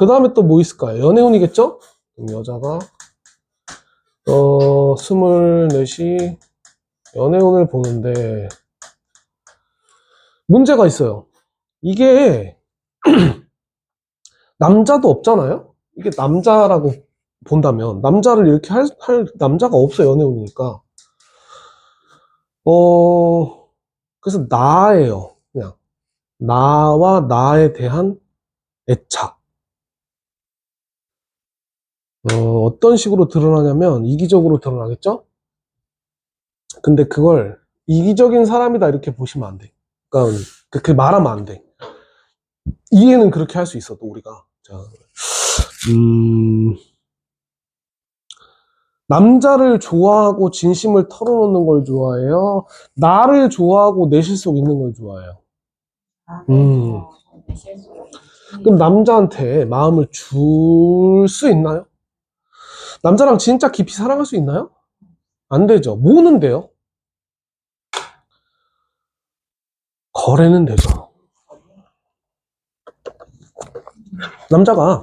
그 다음에 또 뭐 있을까요? 연애운이겠죠? 여자가, 어, 스물넷이 연애운을 보는데, 문제가 있어요. 이게, 남자도 없잖아요? 이게 남자라고 본다면, 남자를 이렇게 할, 할 남자가 없어요, 연애운이니까. 어, 그래서 나예요. 그냥. 나와 나에 대한 애착. 어, 어떤 식으로 드러나냐면, 이기적으로 드러나겠죠? 근데 그걸 이기적인 사람이다 이렇게 보시면 안 돼. 그러니까 그, 그 말하면 안 돼. 이해는 그렇게 할 수 있어도 우리가. 자, 음, 남자를 좋아하고 진심을 털어놓는 걸 좋아해요? 나를 좋아하고 내 실속 있는 걸 좋아해요? 아, 음. 네, 실수. 그럼 남자한테 마음을 줄 수 있나요? 남자랑 진짜 깊이 사랑할 수 있나요? 안 되죠. 뭐는 돼요? 거래는 되죠. 남자가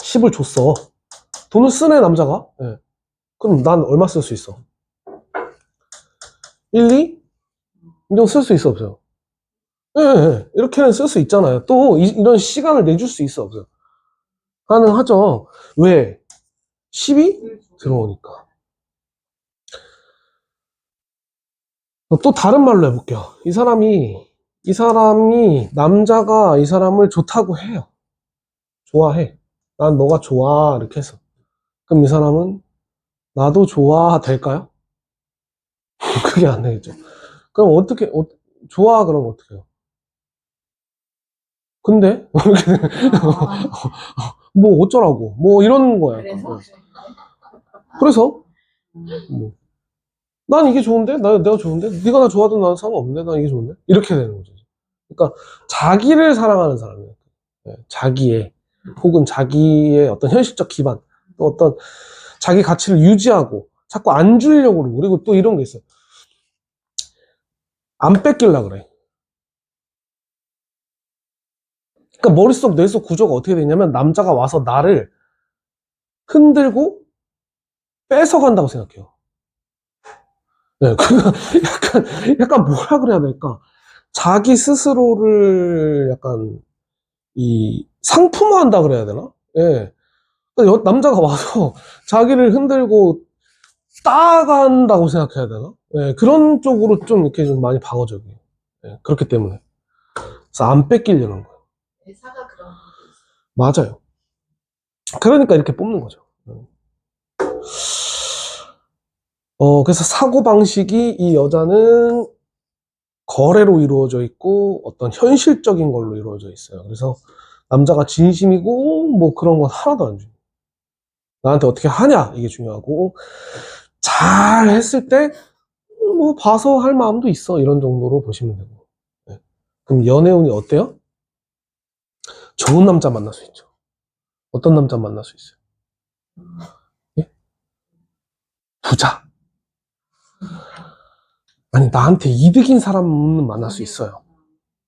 10을 줬어. 돈을 쓰네, 남자가. 예. 그럼 난 얼마 쓸 수 있어? 1, 2? 이정 쓸수 있어, 없어요? 예, 예. 이렇게는 쓸 수 있잖아요. 또 이, 런 시간을 내줄 수 있어, 없어요? 가능하죠. 왜? 10이 들어오니까. 어, 또 다른 말로 해볼게요. 이 사람이, 이 사람이, 남자가 이 사람을 좋다고 해요. 좋아해. 난 너가 좋아. 이렇게 해서. 그럼 이 사람은 나도 좋아. 될까요? 그게 안 되겠죠. 그럼 어떻게, 어, 좋아. 그럼 어떻게 해요? 근데? 뭐 어쩌라고. 뭐 이런 거야. 그래서 그래서 음. 뭐, 난 이게 좋은데? 나, 내가 좋은데? 네가 나 좋아하든 나는 상관없는데? 난 이게 좋은데? 이렇게 되는 거죠. 그러니까 자기를 사랑하는 사람이에요. 예, 자기의 혹은 자기의 어떤 현실적 기반 또 어떤 자기 가치를 유지하고 자꾸 안 주려고 그러고 그리고 또 이런 게 있어요. 안 뺏길라 그래. 그러니까 머릿속 뇌속 구조가 어떻게 되냐면 남자가 와서 나를 흔들고 뺏어간다고 생각해요. 네, 그 약간 약간 뭐라 그래야 될까? 자기 스스로를 약간 이 상품화한다 그래야 되나? 예. 그러니까 여- 남자가 와서 자기를 흔들고 따간다고 생각해야 되나? 예, 그런 쪽으로 좀 이렇게 좀 많이 방어적이에요. 예, 그렇기 때문에. 그래서 안 뺏기려는 거예요. 대사가 그런 거 있어. 맞아요. 그러니까 이렇게 뽑는 거죠. 어, 그래서 사고방식이 이 여자는 거래로 이루어져 있고 어떤 현실적인 걸로 이루어져 있어요. 그래서 남자가 진심이고 뭐 그런 건 하나도 안 중요해요. 나한테 어떻게 하냐 이게 중요하고 잘 했을 때 뭐 봐서 할 마음도 있어 이런 정도로 보시면 되고 네. 그럼 연애운이 어때요? 좋은 남자 만날 수 있죠. 어떤 남자 만날 수 있어요? 예? 부자. 아니, 나한테 이득인 사람은 만날 수 있어요.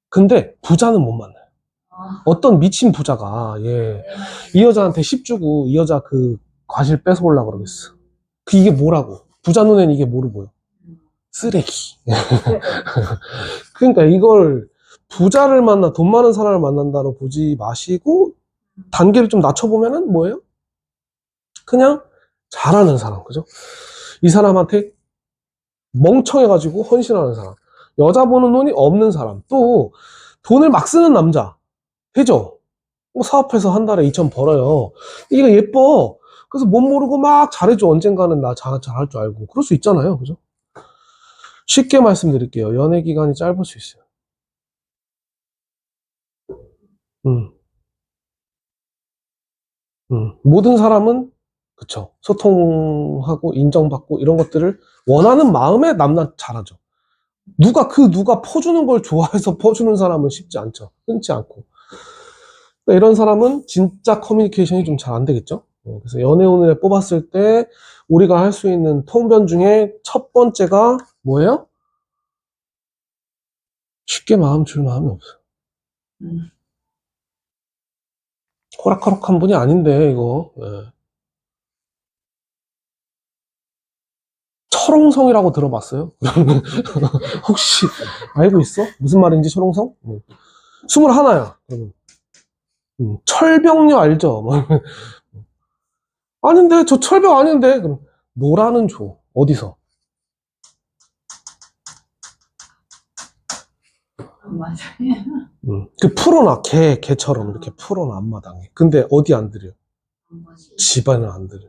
근데 부자는 못 만나요. 아, 어떤 미친 부자가, 예, 이 여자한테 10 주고 이 여자 그 과실 뺏어오려고 그러겠어. 그 이게 뭐라고? 부자 눈에는 이게 뭐로 보여? 쓰레기. 그러니까 이걸 부자를 만나, 돈 많은 사람을 만난다로 보지 마시고, 단계를 좀 낮춰보면은 뭐예요? 그냥 잘하는 사람, 그죠? 이 사람한테 멍청해가지고 헌신하는 사람. 여자 보는 눈이 없는 사람. 또 돈을 막 쓰는 남자. 되죠? 뭐 사업해서 한 달에 2천 벌어요. 이게 예뻐. 그래서 못 모르고 막 잘해줘. 언젠가는 나 잘, 잘할 줄 알고. 그럴 수 있잖아요. 그죠? 쉽게 말씀드릴게요. 연애 기간이 짧을 수 있어요. 음. 음. 모든 사람은 그쵸. 소통하고 인정받고 이런 것들을 원하는 마음에 남나 잘하죠. 누가 그 누가 퍼주는 걸 좋아해서 퍼주는 사람은 쉽지 않죠. 흔치 않고. 이런 사람은 진짜 커뮤니케이션이 좀 잘 안 되겠죠. 어, 그래서 연애운을 뽑았을 때 우리가 할 수 있는 통변 중에 첫 번째가 뭐예요? 쉽게 마음 줄 마음이 없어요. 음. 호락호락한 분이 아닌데, 이거. 예. 철옹성이라고 들어봤어요? 혹시 알고 있어? 무슨 말인지 철옹성? 응. 스물 하나야. 그러면. 음, 철병녀 알죠? 뭐. 아닌데, 저 철병 아닌데? 그럼, 노라는 조. 어디서? 맞아요. 음, 그 풀어놔. 개, 개처럼 이렇게 풀어놔, 앞마당에. 근데 어디 안 들여? 집안을 안 들여.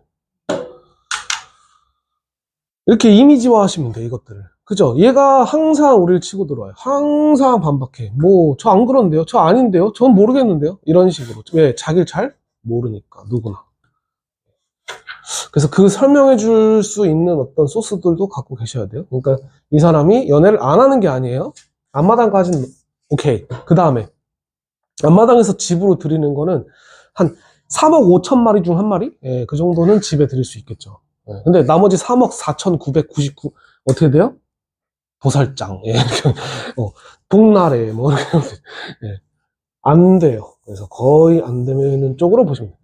이렇게 이미지화 하시면 돼, 이것들을. 그죠? 얘가 항상 우리를 치고 들어와요. 항상 반박해. 뭐, 저 안 그런데요? 저 아닌데요? 전 모르겠는데요? 이런 식으로. 왜? 자기를 잘 모르니까, 누구나. 그래서 그 설명해 줄 수 있는 어떤 소스들도 갖고 계셔야 돼요. 그러니까 이 사람이 연애를 안 하는 게 아니에요. 앞마당까지는 오케이. 그 다음에 앞마당에서 집으로 드리는 거는 한 3억 5천 마리 중 한 마리? 예, 그 정도는 집에 드릴 수 있겠죠. 예, 근데 나머지 3억 4,999 어떻게 돼요? 도살장, 예, 어, 복나래, 뭐, 이렇게, 예, 안 돼요. 그래서 거의 안 되는 쪽으로 보시면 돼요.